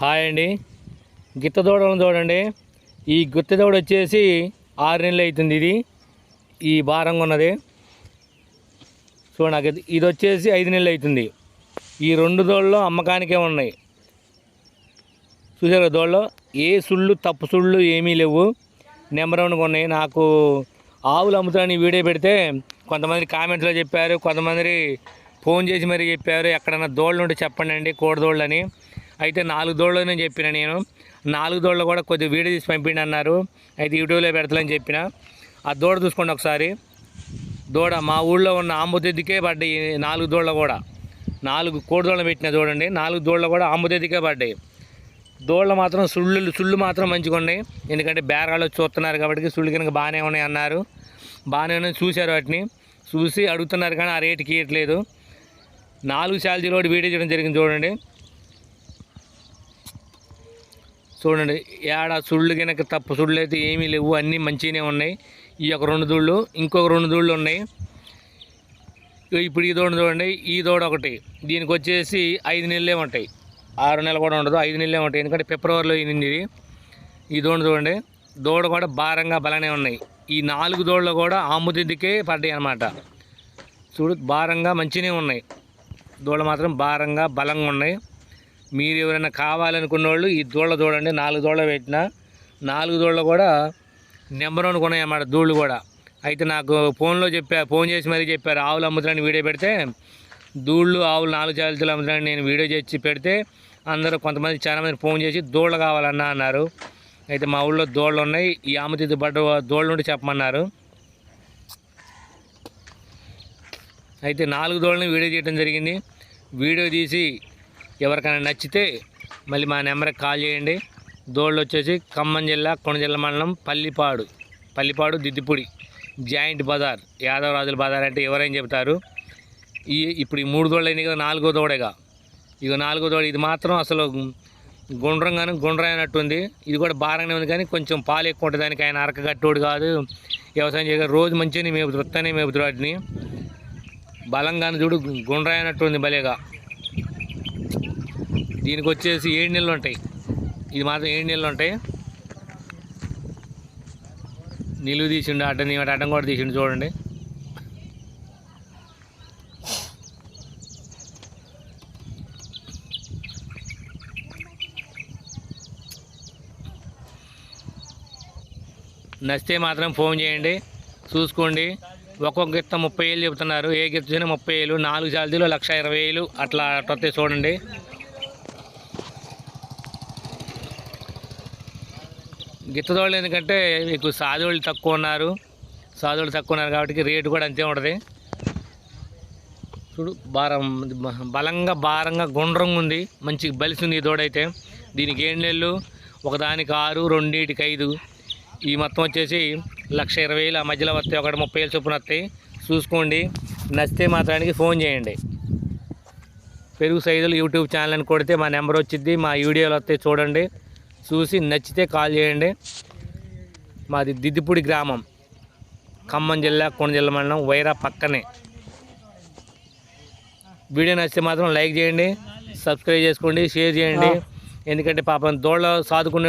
Hi అండి. గిత్త దూడలను చూడండి. ఈ గుత్త దూడ వచ్చేసి ఆరు నెలలు అవుతుంది ఇది. ఈ భారంగా ఉన్నది. చూడండి నాకు ఇది- వచ్చేసి ఐదు నెలలు అవుతుంది. ఈ రెండు దోళ్ళు అమ్మకానికే ఉన్నాయి. చూసారు దోళ్ళు ఏ సుళ్ళు తప్పు సుళ్ళు ఏమీ లేవు. నెంబర్ వన్గా ఉన్నాయి నాకు ఆవులు అమ్ముతానని వీడియో పెడితే కొంతమంది కామెంట్స్లో చెప్పారు. కొంతమంది ఫోన్ చేసి మరీ చెప్పారు. ఎక్కడన్నా దోళ్ళు ఉంటే చెప్పండి అండి. కోడదోళ్ళు అని. అయితే నాలుగు దోళ్ళని చెప్పిన నేను. నాలుగు దోళ్ళు కూడా కొద్దిగా వీడియో తీసి పంపిండి అన్నారు. అయితే యూట్యూబ్లో పెడతాలని చెప్పిన. ఆ దూడ చూసుకోండి ఒకసారి. దూడ మా ఊళ్ళో ఉన్న ఆంబుదెద్దికే పడ్డాయి నాలుగు దూడలు కూడా. నాలుగు కోడి దూడలు పెట్టిన చూడండి. నాలుగు దూడలు కూడా ఆంబుదెద్దికే పడ్డాయి. దూడలు మాత్రం సుళ్ళు సుళ్ళు మాత్రం మంచిగా ఉన్నాయి. ఎందుకంటే బేరాలు చూస్తున్నారు కాబట్టి సుళ్ళు కనుక బాగానే ఉన్నాయి అన్నారు. బాగానే ఉన్నాయి చూశారు వాటిని. చూసి అడుగుతున్నారు కానీ ఆ రేటుకి ఇవ్వట్లేదు నాలుగు శాలరీ వీడియో చేయడం జరిగింది చూడండి. చూడండి ఏడ సుళ్ళు కనుక తప్పు సుళ్ళు అయితే ఏమీ లేవు అన్నీ మంచిగానే ఉన్నాయి. ఈ ఒక రెండు దూళ్ళు ఇంకొక రెండు దూళ్ళు ఉన్నాయి. ఇప్పుడు ఈ దూడ చూడండి ఈ దూడ ఒకటి. దీనికి వచ్చేసి ఐదు నెలలే ఉంటాయి. ఆరు నెలలు కూడా ఉండదు ఐదు నెలలే ఉంటాయి. ఎందుకంటే ఫిబ్రవరిలో ఈనింది ఇది. ఈ దూడ చూడండి దూడ కూడా భారంగా బలనే ఉన్నాయి. ఈ నాలుగు దూడలు కూడా ఆముదిద్దికే పడ్డాయి అన్నమాట. చూడు భారంగా మంచిగానే ఉన్నాయి. దూడ మాత్రం భారంగా బలంగా ఉన్నాయి. మీరు ఎవరైనా కావాలనుకున్న వాళ్ళు ఈ దూళ్ళ చూడండి నాలుగు దూళ్ళ పెట్టిన నాలుగు దూడలు కూడా నెంబర్ వన్ కొన్నాయన్నమాట దూళ్ళు కూడా. అయితే నాకు ఫోన్లో చెప్పా ఫోన్ చేసి మరీ చెప్పారు ఆవులు అమ్ముతారని వీడియో పెడితే దూళ్ళు ఆవులు నాలుగు జాతులు అమ్ముతారని నేను వీడియో చేసి పెడితే అందరూ కొంతమంది చాలా మంది ఫోన్ చేసి దూళ్ళు కావాలన్నా అన్నారు. అయితే మా ఊళ్ళో దోళ్ళు ఉన్నాయి ఈ ఆమెతిద్దు పడ్డ దోళ్ళు ఉంటే చెప్పమన్నారు. అయితే నాలుగు దోళ్ళని వీడియో చేయడం జరిగింది. వీడియో తీసి ఎవరికైనా నచ్చితే మళ్ళీ మా నెంబర్కి కాల్ చేయండి. దోళ్ళు వచ్చేసి ఖమ్మం జిల్లా కొన మండలం పల్లిపాడు. పల్లిపాడు దిద్దిపూడి. జాయింట్ బజార్ యాదవరాజుల బజార్ అంటే ఎవరైనా చెబుతారు. ఈ ఇప్పుడు ఈ మూడు దోళ్ళు అయినాయి కదా నాలుగో దోడేగా. ఇక నాలుగో దోడ ఇది మాత్రం అసలు గుండ్రంగాను గుండ్రైనట్టుంది ఇది కూడా భారంగానే ఉంది కానీ కొంచెం పాలు ఎక్కువ ఉంటుంది దానికి ఆయన అరక కట్టోడు కాదు. వ్యవసాయం చేయగా రోజు మంచిగానే మేపుతారు వస్తానే మేపుతారు వాటిని బలంగాను చూడు గుండ్రైనట్టుంది భలేగా. దీనికి వచ్చేసి ఏడు నెలలు ఉంటాయి. ఇది మాత్రం ఏడు నెలలు ఉంటాయి. నిలువు తీసిండు అడ్డం ఇవాటి అడ్డం కూడా తీసిండు చూడండి. నచ్చితే మాత్రం ఫోన్ చేయండి. చూసుకోండి. ఒక్కొక్క గిత్త ముప్పై వేలు చెబుతున్నారు ఏ గిత్త చూసినా ముప్పై వేలు నాలుగు చార్జీలు లక్ష ఇరవై వేలు అట్లా అట్లా చూడండి. గిత్తదోళ్ళు ఎందుకంటే మీకు సాధువులు తక్కువ ఉన్నారు. సాధువులు తక్కువ ఉన్నారు కాబట్టి రేటు కూడా అంతే ఉంటుంది. చూడు భారం బలంగా భారంగా గుండ్రంగా ఉంది. మంచి బలిసింది ఈ దూడైతే. దీనికి ఏడు నెలలు? ఒకదానికి ఆరు రెండింటికి ఐదు. ఈ మొత్తం వచ్చేసి లక్ష ఇరవై వేలు ఆ మధ్యలో వస్తాయి ఒకటి ముప్పై వేలు చొప్పున వస్తాయి. చూసుకోండి. నచ్చితే మాత్రానికి ఫోన్ చేయండి. పెరుగు సైజులు యూట్యూబ్ ఛానల్ అని కొడితే మా నెంబర్ వచ్చింది మా వీడియోలు వస్తాయి చూడండి. చూసి నచ్చితే కాల్ చేయండి. మాది దిద్దిపూడి గ్రామం. ఖమ్మం జిల్లా కొన జిల్లా మండలం వైరా పక్కనే. వీడియో నచ్చితే మాత్రం లైక్ చేయండి సబ్స్క్రైబ్ చేసుకోండి షేర్ చేయండి. ఎందుకంటే పాపం దోళ్ళ సాదుకునే